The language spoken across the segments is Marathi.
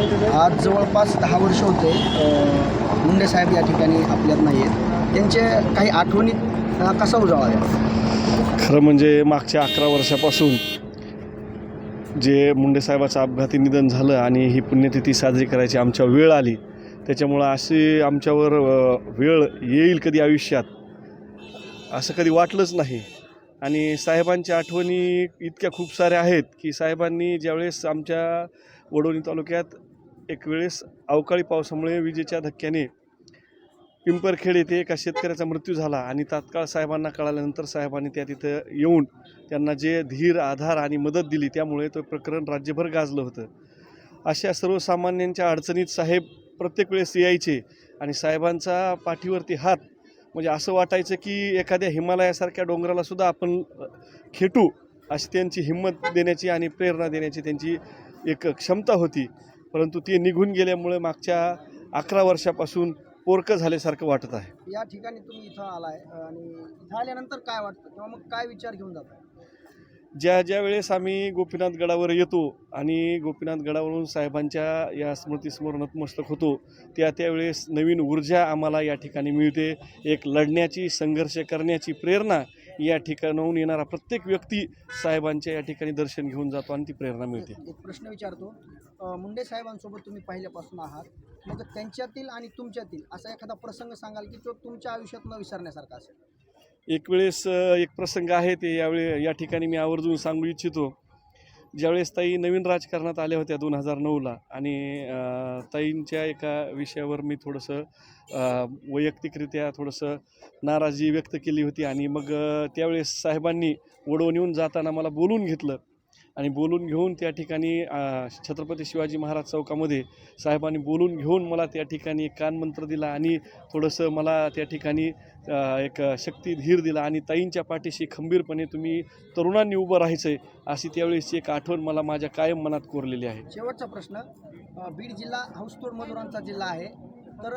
आज जवळपास दहा वर्ष होते मुंडे साहेब या ठिकाणी आपल्यात नाही आहेत त्यांचे काही आठवणी कसा उजाळा खरं म्हणजे मागच्या अकरा वर्षापासून जे मुंडे साहेबाचं अपघाती निधन झालं आणि ही पुण्यतिथी साजरी करायची आमच्या वेळ आली त्याच्यामुळं अशी आमच्यावर वेळ येईल कधी आयुष्यात असं कधी वाटलंच नाही. आणि साहेबांच्या आठवणी इतक्या खूप साऱ्या आहेत की साहेबांनी ज्यावेळेस आमच्या वडोणी तालुक्यात एक वेळेस अवकाळी पावसामुळे विजेच्या धक्क्याने पिंपरखेड येथे एका शेतकऱ्याचा मृत्यू झाला आणि तात्काळ साहेबांना कळाल्यानंतर साहेबांनी त्या तिथं येऊन त्यांना जे धीर आधार आणि मदत दिली त्यामुळे तो प्रकरण राज्यभर गाजलं होतं. अशा सर्वसामान्यांच्या अडचणीत साहेब प्रत्येक वेळेस यायचे आणि साहेबांचा पाठीवरती हात म्हणजे असं वाटायचं की एखाद्या हिमालयासारख्या डोंगराला सुद्धा आपण खेटू अशी त्यांची हिंमत देण्याची आणि प्रेरणा देण्याची त्यांची एक क्षमता होती. परंतु ते निघून गेल्यामुळे मागच्या अकरा वर्षापासून पोरकं झाल्यासारखं वाटत आहे. या ठिकाणी तुम्ही इथं आलाय आणि इथं आल्यानंतर काय वाटतं? किंवा मग काय विचार घेऊन जाताय? ज्या ज्या वेळेस आम्ही गोपीनाथ गडावर येतो आणि गोपीनाथ गडावरून साहेबांच्या या स्मृतीसमोर नतमस्तक होतो त्या त्यावेळेस नवीन ऊर्जा आम्हाला या ठिकाणी मिळते. एक लढण्याची संघर्ष करण्याची प्रेरणा या ठिकाणाहून येणारा प्रत्येक व्यक्ती साहेबांच्या या ठिकाणी दर्शन घेऊन जातो आणि ती प्रेरणा मिळते. एक प्रश्न विचारतो. मुंडे साहेबांसोबत तुम्ही पहिल्यापासून आहात. मग त्यांच्यातील आणि तुमच्यातील असा एखादा प्रसंग सांगाल की तो तुमच्या आयुष्यात न विसरण्यासारखा असेल? एक वेळेस एक प्रसंग आहे ते यावेळी या ठिकाणी मी आवर्जून सांगू इच्छितो. ज्यावेळेस ताई नवीन राजकारणात आल्या होत्या दोन हजार नऊला आणि ताईंच्या एका विषयावर मी थोडंसं वैयक्तिकरित्या थोडंसं नाराजी व्यक्त केली होती आणि मग त्यावेळेस साहेबांनी ओढवून येऊन जाताना मला बोलून घेतलं. आणि बोलून घेऊन त्या ठिकाणी छत्रपती शिवाजी महाराज चौकामध्ये साहेबांनी बोलून घेऊन मला त्या ठिकाणी एक कानमंत्र दिला आणि थोडंसं मला त्या ठिकाणी एक शक्ती धीर दिला आणि ताईंच्या पाठीशी खंबीरपणे तुम्ही तरुणांनी उभं राहायचं आहे अशी त्यावेळेसची एक आठवण मला माझ्या कायम मनात कोरलेली आहे. शेवटचा प्रश्न बीड जिल्हा हाऊसतोड मजुरांचा जिल्हा आहे. तर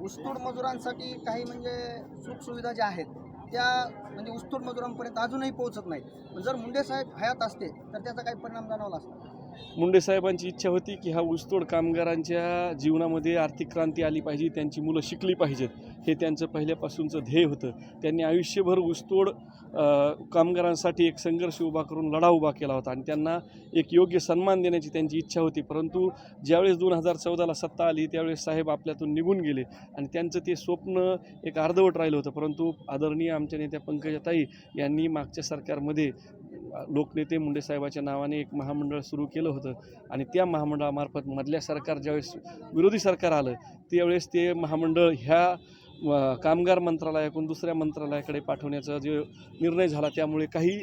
ऊसतोड मजुरांसाठी काही म्हणजे सुखसुविधा ज्या आहेत त्या म्हणजे उस्तूर मजुरांपर्यंत अजूनही पोहोचत नाहीत. जर मुंडे साहेब हयात असते तर त्याचा काही परिणाम जाणवला असता. मुंडे साहेबांची इच्छा होती की हा ऊसतोड कामगारांच्या जीवनामध्ये आर्थिक क्रांती आली पाहिजे त्यांची मुलं शिकली पाहिजेत. हे त्यांचं पहिल्यापासूनचं ध्येय होतं. त्यांनी आयुष्यभर ऊसतोड कामगारांसाठी एक संघर्ष उभा करून लढा उभा केला होता आणि त्यांना एक योग्य सन्मान देण्याची त्यांची इच्छा होती. परंतु ज्यावेळेस दोन हजार चौदाला सत्ता आली त्यावेळेस साहेब आपल्यातून निघून गेले आणि त्यांचं ते स्वप्न एक अर्धवट राहिलं होतं. परंतु आदरणीय आमच्या नेत्या पंकजाताई यांनी मागच्या सरकारमध्ये लोकनेते मुंडे साहेबाच्या नावाने एक महामंडळ सुरू केलं होतं. आणि त्या महामंडळामार्फत मधल्या सरकार ज्यावेळेस विरोधी सरकार आलं त्यावेळेस ते महामंडळ ह्या कामगार मंत्रालयाकडून दुसऱ्या मंत्रालयाकडे पाठवण्याचा जे निर्णय झाला त्यामुळे काही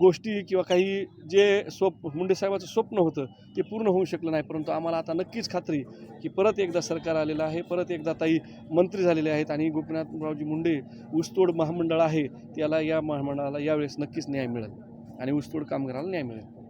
गोष्टी किंवा काही जे स्वप मुंडेसाहेबाचं स्वप्न होतं ते पूर्ण होऊ शकलं नाही. परंतु आम्हाला आता नक्कीच खात्री की परत एकदा सरकार आलेलं आहे परत एकदा ताई मंत्री झालेले आहेत आणि गोपीनाथरावजी मुंडे ऊसतोड महामंडळ आहे त्याला या महामंडळाला यावेळेस नक्कीच न्याय मिळेल. आणि ऊसतोड कामगाराला न्याय मिळेल.